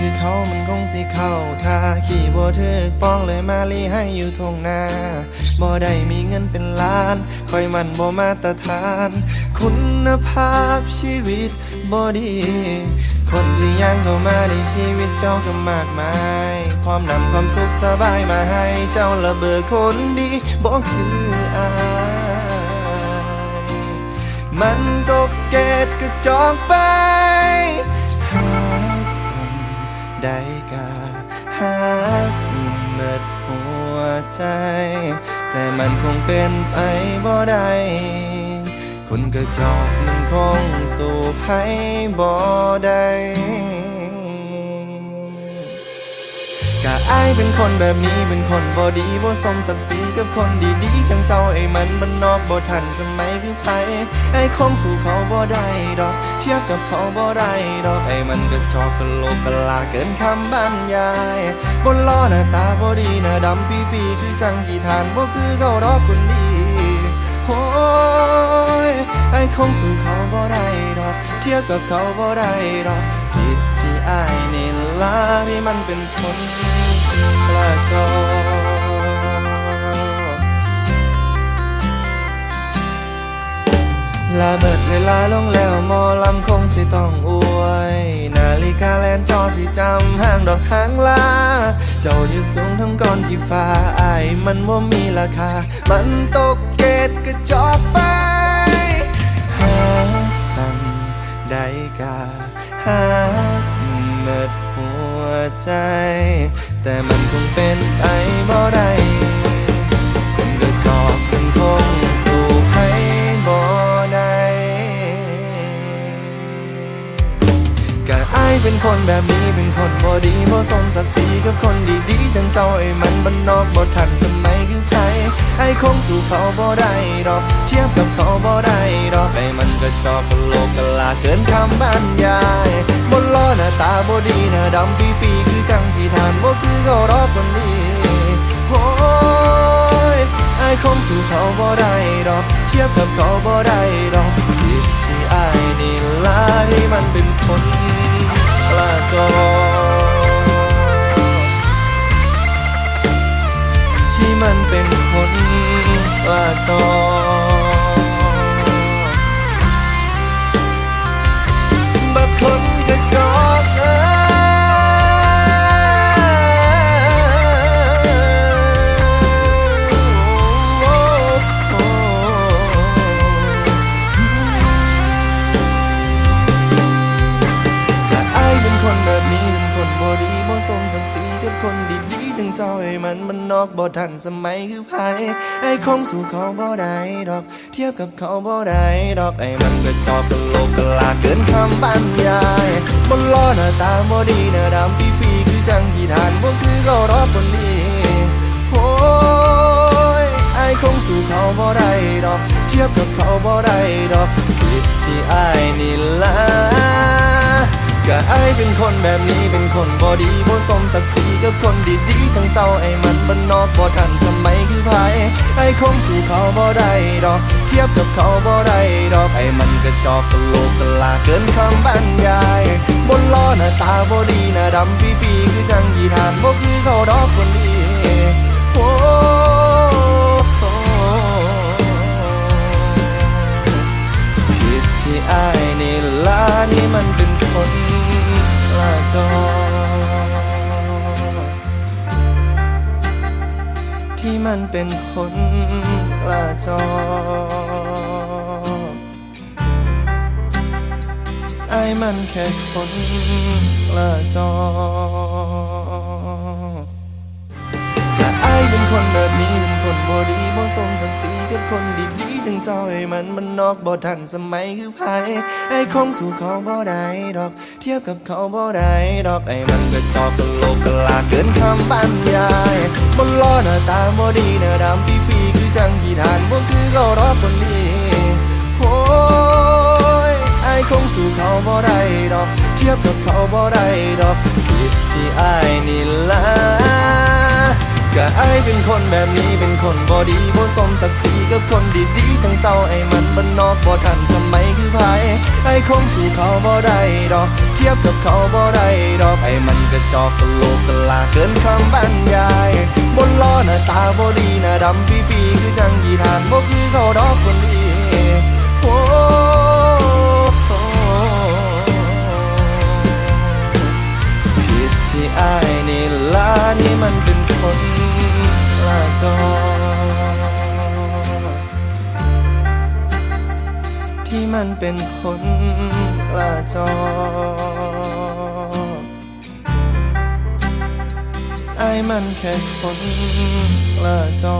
คือเขามันคงสิเข้าท่าขี่บ่ถึกป้องเลยมาลีให้อยู่ทงนาบ่ได้มีเงินเป็นล้าน คอยมันบ่มาตรฐาน คุณภาพชีวิตบ่ดี คนที่ยังเข้ามาในชีวิตเจ้าก็มากมายพร้อมนำความสุขสบายมาให้เจ้าระเบิดคนดีบ่คืออายมันตกเกตกระจอกไป ได้กาหากเมิดหัวใจ แต่มันคงเป็นไปบ่ได้คนกระจอกมันคงสู้ให้บ่ได้กะอายเป็นคนแบบนี้เป็นคนบ่ดีบ่สมศักดิ์ศรีกับคนดีๆจังเจ้าไอ้มันมันนอกบ่ทันสมัยคือไผไอ้คงสู่เขาบ่ได้ดอก เทียบกับเขาบ่ได้ดอกไอ้มันก็จอกกะโลกกะลาเกินคำบรรยายบนล้อหน้าตาบ่ดีหน้าดำปีปีคือจังกี่ทานบ่คือเขาดอกคนดีโอ้ยไอ้คงสู่เขาบ่ได้ดอก เทียบกับเขาบ่ได้ดอกผิดที่อายนี่ล่ะที่มันเป็นคนกระจอกลาเบิดเวลาลงแล้ว หมอลำคงสิต้องอวย นาฬิกาแลนจอสิจำห้างดอกหางลา เจ้าอยู่สูงทั้งก้อนที่ฟ้าไอายมันว่ามีราคา มันตกเกตกระจอกไป หาสั่งได้กาหากเมิดหัวใจ แต่มันคงเป็นไปบ่ได้ คนแบบนี้เป็นคนบ่ดีบ่สมศักดิ์ศรีกับคนดีๆจังเจ้าไอ้มันบ้านนอกบ่ทันสมัยคือไผไอ้คงสู่เขาบ่ได้ดอก เทียบกับเขาบ่ได้ดอกไอ้มันก็จอกกะโลกกะลาเกินคำบรรยายบนล้อหน้าตาบ่ดีหน้าดำปีปีคือจังที่ทานบ่คือเขารอบคนดีโอ้ยไอ้คงสู่เขาบ่ได้ดอก เทียบกับเขาบ่ได้ดอกผิดที่ไอายนี่ล่ะที่มันเป็นคน กระจอที่มันเป็นคนกระจอ เจ้าไอ้มันมันนอกบ่ทันสมัยคือไผไอ้คงสู่เขาบ่ได้ดอก เทียบกับเขาบ่ได้ดอกไอ้มันก็จอกกะโลกกะลาเกินคำบรรยายบนล้อหน้าตาบ่ดีหน้าดำปีปีคือจังที่ทานบ่คือเขารอคนดีโอ้ยไอ้คงสู่เขาบ่ได้ดอก เทียบกับเขาบ่ได้ดอกผิดที่ไอายนี่ละ ไอายเป็นคนแบบนี้เป็นคนบอดีบ่สมศักดิ์ศรีกับคนดีๆทั้งเจ้าไอ้มันบ้านนอกบ่ทันสมัยคือไผไอ้คงสู่เขาบ่ได้ดอก เทียบกับเขาบ่ได้ดอกไอ้มันกระจอกกะโลกกะลาเกินคำบรรยายบนล้อหน้าตาบ่ดีหน้าดำปีปีคือจังยีทานบ่คือเขาดอกคนดีโอ้ผิดที่อายนี่ละนี่มันเป็น คนกระจอ ที่มันเป็นคนกระจอไอ้มันแค่คนกระจอ คนแบบนี้เป็นคนบ่ดีบ่สมศักดิ์ศรีกับคนดีๆจังเจ้าไอ้มันมันนอกบ่ทันสมัยคือไผไอ้คงสู่เขาบ่ได้ดอก เทียบกับเขาบ่ได้ดอกไอ้มันก็จอกกะโลกกะลาเกินคำบรรยายบนล้อหน้าตาบ่ดีหน้าดำปีปีๆคือจังที่ทานบ่คือเขารอคนดีโอ้ยไอ้คงสู่เขาบ่ได้ดอก เทียบกับเขาบ่ได้ดอกผิดที่ไอ้นี่ละ ก็ไอเป็นคนแบบนี้เป็นคนบอดีบ่สมศักดิ์ศรีกับคนดีๆทั้งเจ้าไอ้มันบนนอกบ่ทันสมัยคือไผไอ้คงสู่เขาบ่ได้ดอก เทียบกับเขาบ่ได้ดอกไอ้มันกระจอกกะโลกกะลาเกินคำบรรยายบนล้อหน้าตาบ่ดีหน้าดำปีปีคือจังยีทานบ่คือเขาดอกคนดีโอ้ อายนี่ล่ะนี่มันเป็นคนลาจอที่มันเป็นคนล้าจอไอ้ายมันแค่คนล้าจอ